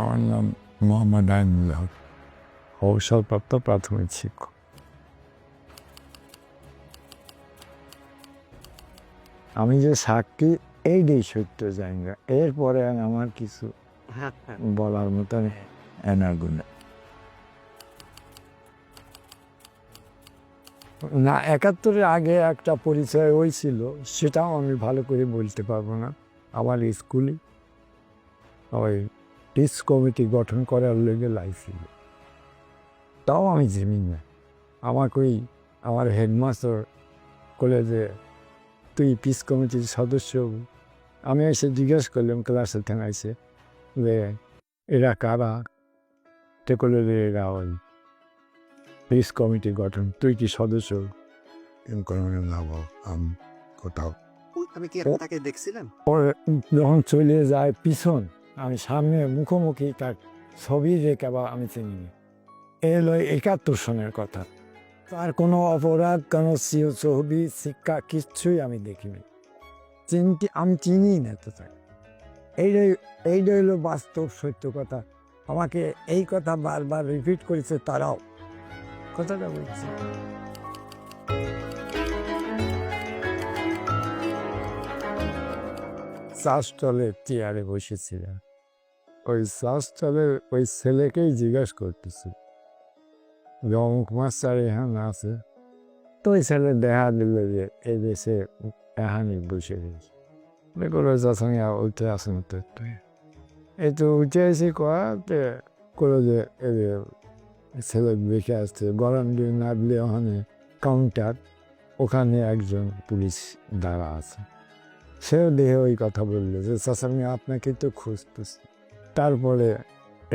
আমার নাম মোহাম্মদ আইনুল হক। অবসরপ্রাপ্ত প্রাথমিক শিক্ষক। আমি যে সাক্ষী এইটাই সত্য জানি না এরপরে আমার কিছু বলার মতন এনার্গু না না, একাত্তরের আগে একটা পরিচয় হয়েছিল সেটাও আমি ভালো করে বলতে পারব না। আমার স্কুলে, ওই টিস কমিটি গঠন করার লেগে লাইছিল। তাও আমি জানি না। আমাকে ওই আমার হেডমাস্টার কলেজে তুই পিস কমিটির সদস্য? আমি এসে জিজ্ঞেস করলাম ক্লাসে ঠেঙাইছে যে এরা কারা? তে করলে যে এরা ওই পিস কমিটি গঠন তুই কি সদস্য? আমি না বাবা, আমি কোথাও? আমি কি তাকে দেখছিলাম? পরে যখন চলে যায় পিছন আমি সামনে মুখোমুখি তার ছবি রেখে বা আমি চিনি না। এ হলো একাত্তর সনের কথা। তার কোনো অপরাধ, কোনো ছবি, শিক্ষা কিচ্ছুই আমি দেখিনি। চিনতে আমি চিনি না তো তাকে এইটাই এইটাই হলো বাস্তব সত্য কথা। আমাকে এই কথা বারবার রিপিট করেছে তারাও। কথাটা বলছি। চা স্টলে চেয়ারে বসেছিলাম। ওই স্টলে ওই ছেলেকেই জিজ্ঞেস করতেছি। যে অমুক মাস্টার এখানে আছে। তো ওই ছেলে দেখা দিল যে এই দেশে এখানে বসে রয়েছে। বেগুলো যখন উঠে আসেন তুই এই তো উঠে এসে কয়াতে করে যে এই ছেলে বেঁকে আসছে, গরম দিয়ে না দিলে ওখানে কাউন্টার ওখানে একজন পুলিশ দাঁড়া আছে। সেও দেহে ওই কথা বলল যে আমি আপনাকে তো খুঁজতেছি। তারপরে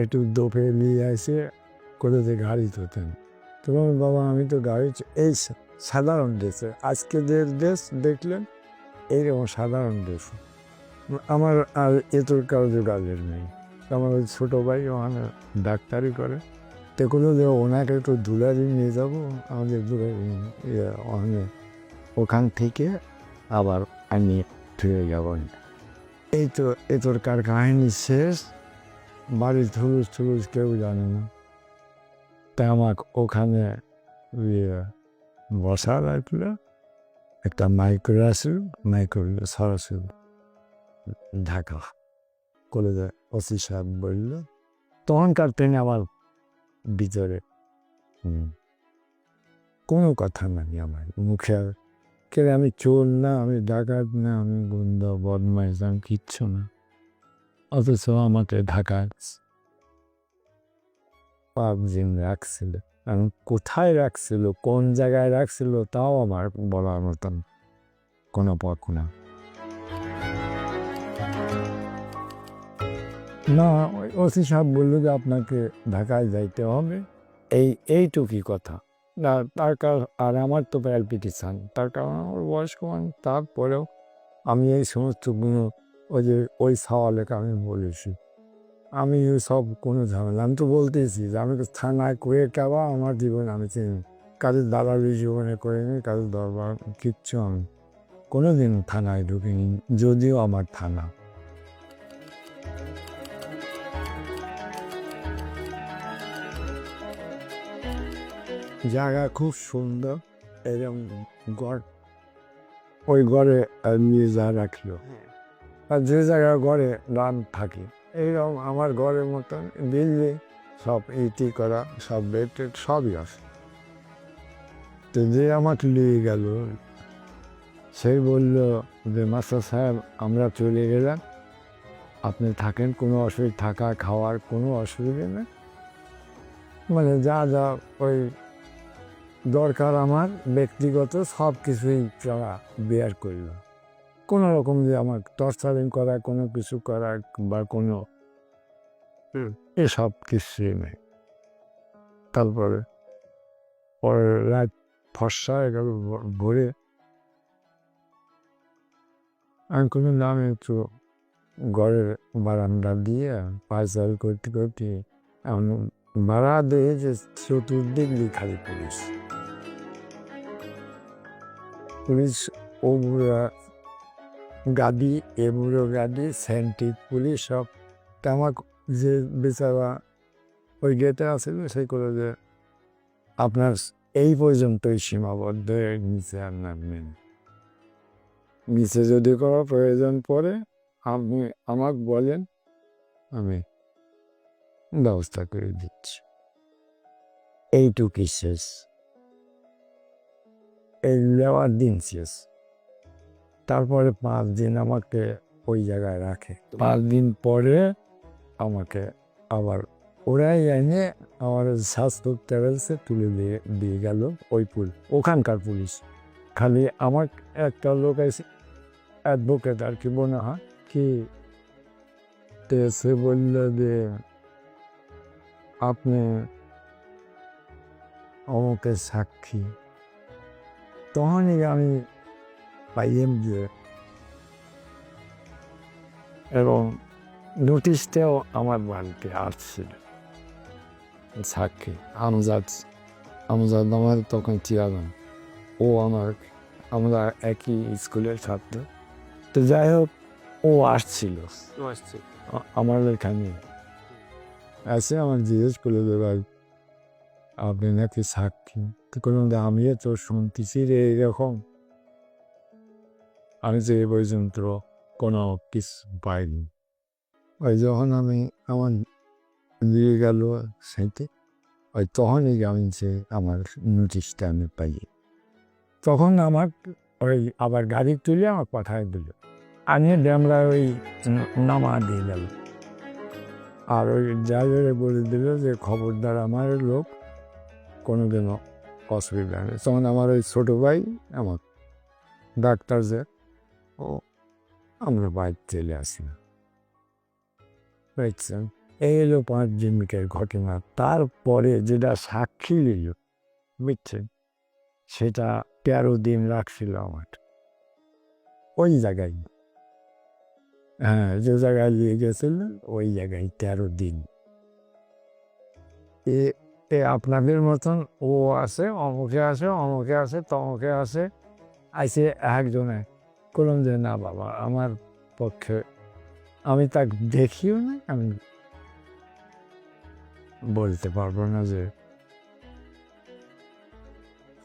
একটু দোপে নিয়ে আসে যে গাড়ি তোতেন তোমার বাবা আমি তো গাড়ি এই সাধারণ দেশে। আজকে যে দেশ দেখলেন এইরকম সাধারণ দেশ। আমার আর এতর কারও যোগাযোগ নেই। আমার ওই ছোটো ভাই ওখানে ডাক্তারি করে। তো কোনো যে ওনাকে একটু দুলারি নিয়ে যাব আমাদের দুলারি ইয়ে, ওখানে ওখান থেকে আবার আমি ফিরে যাব। এই তো এ তোর কার কাহিনী শেষ। বাড়ির থুলুস থুলুস কেউ জানে না তাই আমাকে ওখানে বসা রাখল একটা মাইক্রো আসল মাইক্রো সরাসরি ঢাকা কলেজে ওসি সাহেব বলল তখনকার ট্রেনে আমার ভিতরে কোনো কথা নাই আমার মুখে আর। কে আমি চোর না, আমি ডাকাত না, আমি গুন্ডা, বদমাইশ, আমি কিচ্ছু না। অথচ আমাকে ঢাকায় পাবজিন রাখছিল। আমি কোথায় রাখছিল, কোন জায়গায় রাখছিল, তাও আমার বলার মতন কোনো পথ না। না ওসি সাহেব বলল যে আপনাকে ঢাকায় যাইতে হবে। এই, এইটুকুই কথা। না, তার কারণ, আর আমার তো প্যালপিটেশান তার কারণ আমার বয়স কমান তারপরেও আমি এই সমস্ত ওই যে, ওই সওয়ালেকে আমি বলেছি। আমি সব কোনো ঝামেলা, আমি তো বলতেছি যে আমি থানায় করে কেবা, আমার জীবন আমি চিনি। কাজের দালালি জীবনে করিনি, কাজের দরবার কিচ্ছু আমি কোনো দিন থানায় ঢুকিনি, যদিও আমার থানা। জায়গা খুব সুন্দর এরকম গড় ওই গড়ে নিয়ে যা রাখল। হ্যাঁ। আর যে জায়গায় গড়ে রান থাকে, এইরকম আমার ঘরের মতন বিল্ডিং, সব ইটি করা, সব বেড সবই আছে। তো যে আমাকে নিয়ে গেল সেই বলল যে, মাস্টার সাহেব, আমরা চলে গেলাম। আপনি থাকেন, কোনো অসুবিধা, থাকা, খাওয়ার কোনো অসুবিধা নেই। মানে যা যা ওই দরকার আমার, ব্যক্তিগত সব কিছুই তারা বেয়ার করল। কোনো রকম যে আমার টর্চারিং করা কোনো কিছু করা বা কোনো এসব কিছুই নেই। তারপরে পরে রাত ফর্সা ভ- ভোরে আমি কোনো নাম একটু ঘরের বারান্দা দিয়ে পায়চাল করতে করতে এমন বাড়া দিয়ে যে চতুর্দিক দিয়ে খালি পুলিশ। পুলিশ ও বুড়া গাড়ি এ বুড়ো গাড়ি সেন্টিক পুলিশ সব। তা যে বেচারা ওই গেটে আছিল করে যে, আপনার এই পর্যন্তই সীমাবদ্ধ নিচে আর নামবেন নিচে যদি কোনো প্রয়োজন পড়ে, আপনি আমাকে বলেন, আমি ব্যবস্থা করে দিচ্ছি। এইটুকুই শেষ। এই নেওয়ার দিন শেষ। তারপরে পাঁচ দিন আমাকে ওই জায়গায় রাখে। পাঁচ দিন পরে আমাকে আবার ওরাই এনে আমার স্বাস্থ্য ট্রাভেলসে তুলে দিয়ে দিয়ে গেল ওই পুল ওখানকার পুলিশ। খালি আমার একটা লোক এসে অ্যাডভোকেট আর কি মনে হয় কি সে বলল যে আপনি অমুকের সাক্ষী। তখনই আমি পাইলাম যে এবং নোটিশটাও আমার বাড়িতে আসছিল। সাক্ষী আমজাদ আমজাদ আমার তখন চেয়ারম্যান। ও আমার আমরা একই স্কুলের ছাত্র। তো যাই হোক ও আসছিল। আমার এখানে। এসে আমার জিজ্ঞেস করল ভাই আপনি নাকি সাক্ষী? তো করলাম যে আমিও তো শুনতেছি রে এরকম। আমি যে পর্যন্ত কোনো কিছু পাইনি। ওই যখন আমি আমার নিয়ে গেল সেইতে ওই তখনই আমি যে আমার নোটিশটা আমি পাই। তখন আমার ওই আবার গাড়ি তুলে আমার পাঠায় দিল। আনিয়ে আমরা ওই নামা দিয়ে গেল। আর ওই ড্রাইভারে বলে দিল যে খবরদার আমার লোক, কোনোদিনও অসুবিধা নেই। তখন আমার ওই ছোটো ভাই, আমার ডাক্তার যে আমরা বাইর চলে আসি বুঝছেন এই হলো পাঁচ জিমিকের ঘটনা, তারপরে যেটা সাক্ষী নিল বুঝছেন, সেটা তেরো দিন রাখছিল আমার। ওই জায়গায়। হ্যাঁ যে জায়গায় নিয়ে গেছিল, ওই জায়গায় তেরো দিন। এ এ আপনাদের মতন ও আছে, অমুকে আছে অমুকে আছে, তমুকে আছে, আইসে একজনে করলাম যে, না বাবা, আমার পক্ষে আমি তাকে দেখিও না, আমি বলতে পারব না যে।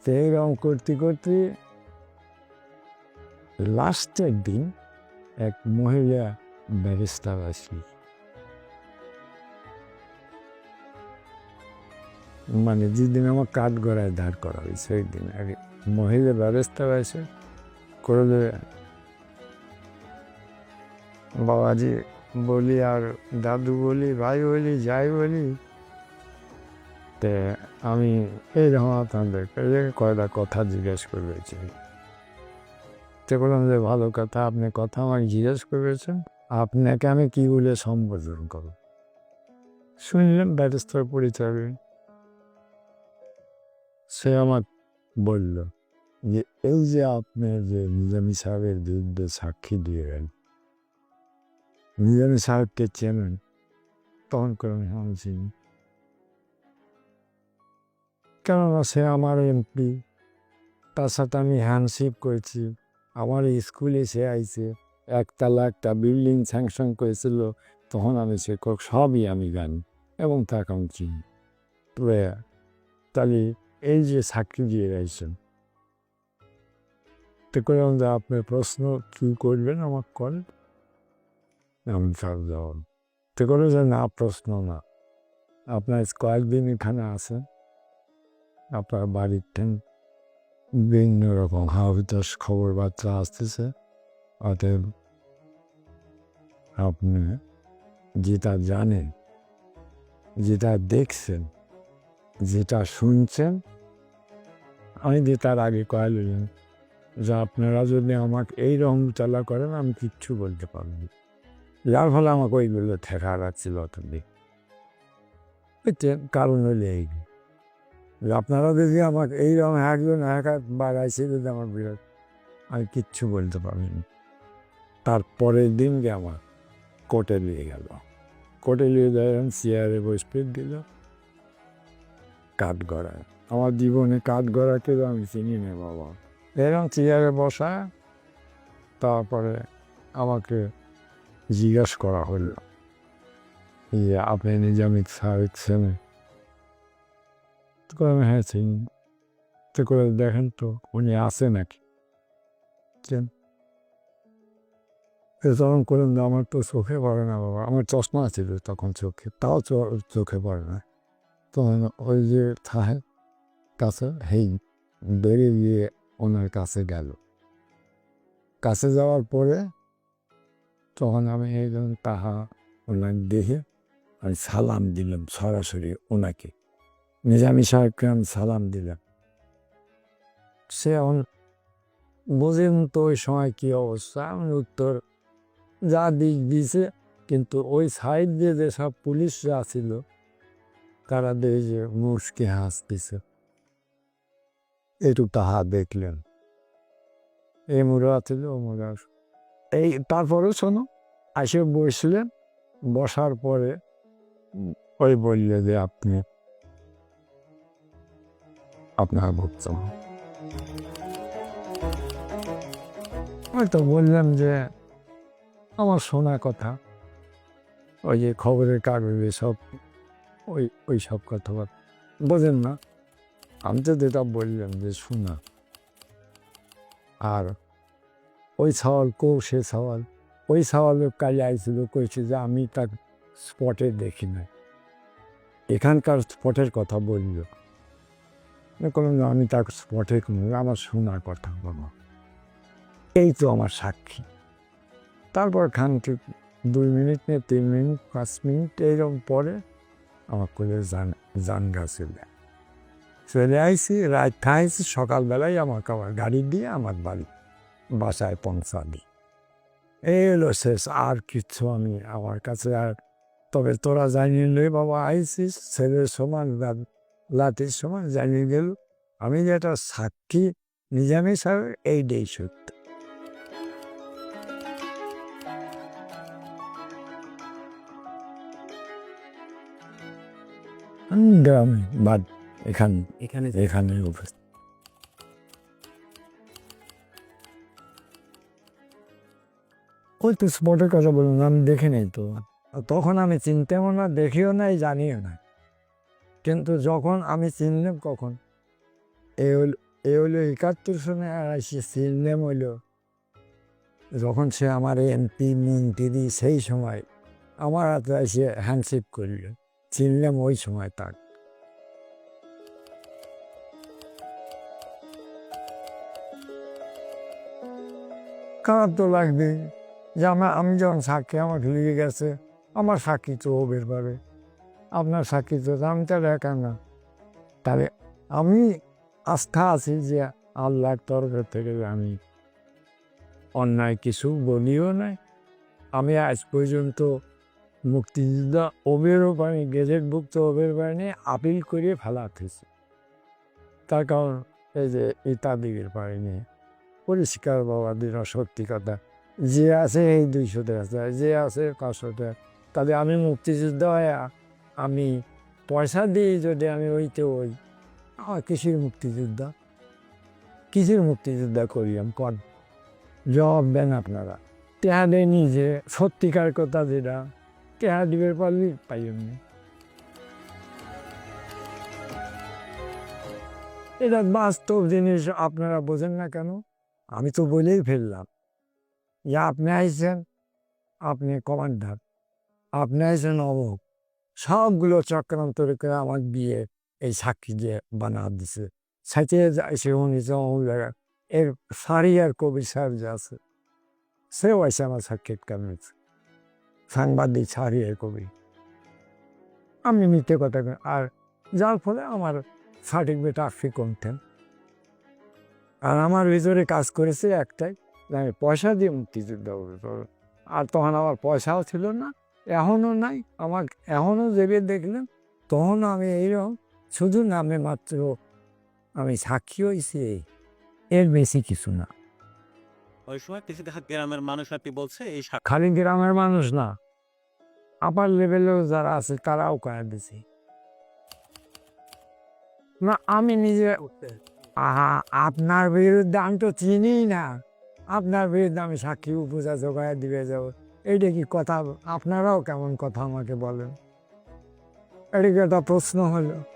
এরকম করতে করতে লাস্টের দিন এক মহিলা ব্যারিস্টার আসি মানে যেদিন আমার কাঠ গড়ায় দাঁড় করা হয়েছে সেই দিন আগে মহিলা ব্যারিস্টার আছে করে দেবে বাবাজি বলি আর দাদু বলি, ভাই বলি, যাই বলি, তে আমি আপনাদেরকে যে কয়টা কথা জিজ্ঞেস করেছি। তো বললাম যে, ভালো কথা, আপনি কথা আমাকে জিজ্ঞেস করেছেন, আপনাকে আমি কি বলে সম্বোধন করব? শুনলাম ব্যারিস্টার পরিচয়। সে আমার বলল যে, এই যে আপনার যে নিজামি সাহেবের বিরুদ্ধে সাক্ষী দিয়ে গেলেন নিজামী সাহেবকে চেনেন, তখন করে আমি চিনি কেননা সে আমার এমপি, তার সাথে আমি হ্যান্ডশিপ করেছি। আমার স্কুলে সে আইছে, একতলা একটা বিল্ডিং স্যাংশন করেছিল, তখন আমি সে সবই আমি জানি এবং তাকে আমি চিনি। তবে তাহলে এই যে সাক্ষী দিয়ে রয়েছেন তো করে যে আপনি প্রশ্ন কী করবেন, আমাকে করেন। আমি সব জবাব তো করে যে না, প্রশ্ন না। আপনার কয়েকদিন এখানে আছেন। আপনার বাড়িতে বিভিন্ন রকম হাবিতাস খবর বার্তা আসতেছে। অতএব আপনি যেটা জানেন, যেটা দেখছেন, যেটা শুনছেন, আমি যে তার আগে কয়ালিলেন যে আপনারা যদি আমাকে এই রকম চালা করেন, আমি কিচ্ছু বলতে পারব না। যার ফলে আমাকে ওইগুলো ঠেকা রাখছিল অতদিন বুঝছেন কারণ হলে এই। আপনারা যদি আমাকে এই এইরকম একজন এক আইসে যদি আমার বিরাট আমি কিচ্ছু বলতে পারিনি তারপরের দিনকে আমার কোর্টে নিয়ে গেল। কোর্টে নিয়ে যাবেন চেয়ারে বসে দিল কাঠ গড়ায় আমার জীবনে কাঠ গড়াকে আমি চিনি না, বাবা। এরকম চেয়ারে বসা, তারপরে আমাকে জিজ্ঞাস করা হলো যে, আপনি নিজামিক ছেলে তো আমি হ্যাঁ চিনি তো করে দেখেন তো, উনি আছে নাকি? তখন করলেন আমার তো চোখে পড়ে না বাবা, আমার চশমা ছিল তখন চোখে, তাও চোখে পড়ে না। তখন ওই যে থাহের কাছে হেই, বেরিয়ে গিয়ে ওনার কাছে গেল। কাছে যাওয়ার পরে তখন আমি একজন তাহা ওনার দেখে আমি সালাম দিলাম, সরাসরি ওনাকে। নিজামি সাহেবকে আমি সালাম দিলাম। সে এখন বোঝেন তো ওই সময় কী অবস্থা? আমি উত্তর, যা দিক দিছে, কিন্তু ওই সাইড দিয়ে যেসব পুলিশরা ছিল, তারা দেখে মুসকে হাসতেছে। একটু তাহা দেখলেন। এই মুড়া ছিল মুড়া এই তারপরে শোনো আসে বসলেন বসার পরে ওই বললে যে আপনি আপনার আমি তো বললাম যে, আমার শোনা কথা, ওই যে খবরের কাগজে সব, ওই ওই সব কথা বোঝেন না? আমি তো যেটা বললাম যে, শোনা আর ওই সওয়াল, কো সে সওয়াল, ওই সওয়ালের কাজে আইছিল, কইছে যে, আমি তার স্পটে দেখি নাই। এখানকার স্পটের কথা বলল। যে আমি তার স্পটে কোনো, আমার শোনার কথা বাবা এই তো আমার সাক্ষী। তারপর খানকে দুই মিনিট নিয়ে তিন মিনিট, পাঁচ মিনিট, এইরকম পরে আমার কোলে জান জান গাছে দেয় চলে আইসি রাত খাইছি, সকালবেলায় আমাকে আবার গাড়ি দিয়ে আমার বাড়ি, বাসায় পৌঁছা দিই এই হলো শেষ, আর কিচ্ছু আমি আমার কাছে আর, তবে তোরা জানিয়ে লই বাবা আইসিস ছেলের সমান লাঠির সমান জানিয়ে গেল, আমি যেটা সাক্ষী, নিজামী সাহেব এইটাই সত্য। গ্রামে বাদ এখানে এখানে এখানে ওই তো স্পটের কথা বলুন আমি দেখে নেই তো। তখন আমি চিনতেও না দেখিও নাই জানিও না। কিন্তু যখন আমি চিনলাম কখন এ হলো এ হলো একাত্তর সনে আর এসে চিনলাম হইল যখন সে আমার এমপি মন্ত্রী সেই সময় আমার হাতে এসে হ্যান্ডশেক করল। চিনলাম ওই সময় তার। খারাপ তো লাগবে। যে আমার আমি যখন সাক্ষী আমার লেগে গেছে। আমার সাক্ষী তো হবের পাবে। আপনার সাক্ষী তো আমি তার একা না। তাহলে আমি আস্থা আছি যে আল্লাহর তরফ থেকে আমি অন্যায় কিছু বলিও নাই। আমি আজ পর্যন্ত মুক্তিযোদ্ধা ওবেরও পানি গেজেটভুক্ত ওবের পানি আপিল করে ফেলাতেছি তার কারণ এই যে ইত্যাদির পারিনি পরিষ্কার বাবা দিন সত্যি কথা যে আছে এই দুইশোতে আছে যে আছে পাঁচশোতে তাহলে আমি মুক্তিযোদ্ধা হয়ে আমি পয়সা দিয়ে যদি আমি ওইতে ওই আমার কিসের মুক্তিযোদ্ধা কিসের মুক্তিযোদ্ধা করি আমি কর জবাব দেন আপনারা টেহা দেয়নি যে সত্যিকার কথা যেটা টেহা দিবে পারলি পাই এমনি এটা বাস্তব জিনিস আপনারা বোঝেন না কেন আমি তো বলেই ফেললাম। যে আপনি আইসেন আপনি কমান্ডার। আপনি আইসেন অমুক সবগুলো চক্রান্ত করে আমার বিয়ে এই সাক্ষী যে বানা দিছে। সাথে এসে উনি যে অমুক জায়গা এর সারি আর কবি সাহেব যে আছে, সেও আছে আমার সাক্ষাৎকার নিচ্ছে সাংবাদিক, সারি আর কবি। আমি মিথ্যে কথা। আর যার ফলে আমার সার্টিফিকেট আসছে কমতেন আর আমার ভিতরে কাজ করেছে একটাই যে আমি পয়সা দিয়ে মুক্তিযুদ্ধ। আর তখন আমার পয়সাও ছিল না এখনও নাই। আমার এখনও যেবে দেখলেন তখন আমি এইরকম শুধু নামে মাত্র আমি সাক্ষী হয়েছি এর বেশি কিছু না। ওই সময় গ্রামের মানুষ আপনি বলছে এই খালি গ্রামের মানুষ না আপার লেভেলেও যারা আছে তারাও কয়ে দিছে। না আমি নিজে আপনার বিরুদ্ধে আমি তো চিনি না। আপনার বিরুদ্ধে আমি সাক্ষী, উপজা জোগায় দিয়ে যাব। এইটা কি কথা? আপনারাও কেমন কথা আমাকে বলেন? এটা কি একটা প্রশ্ন হলো?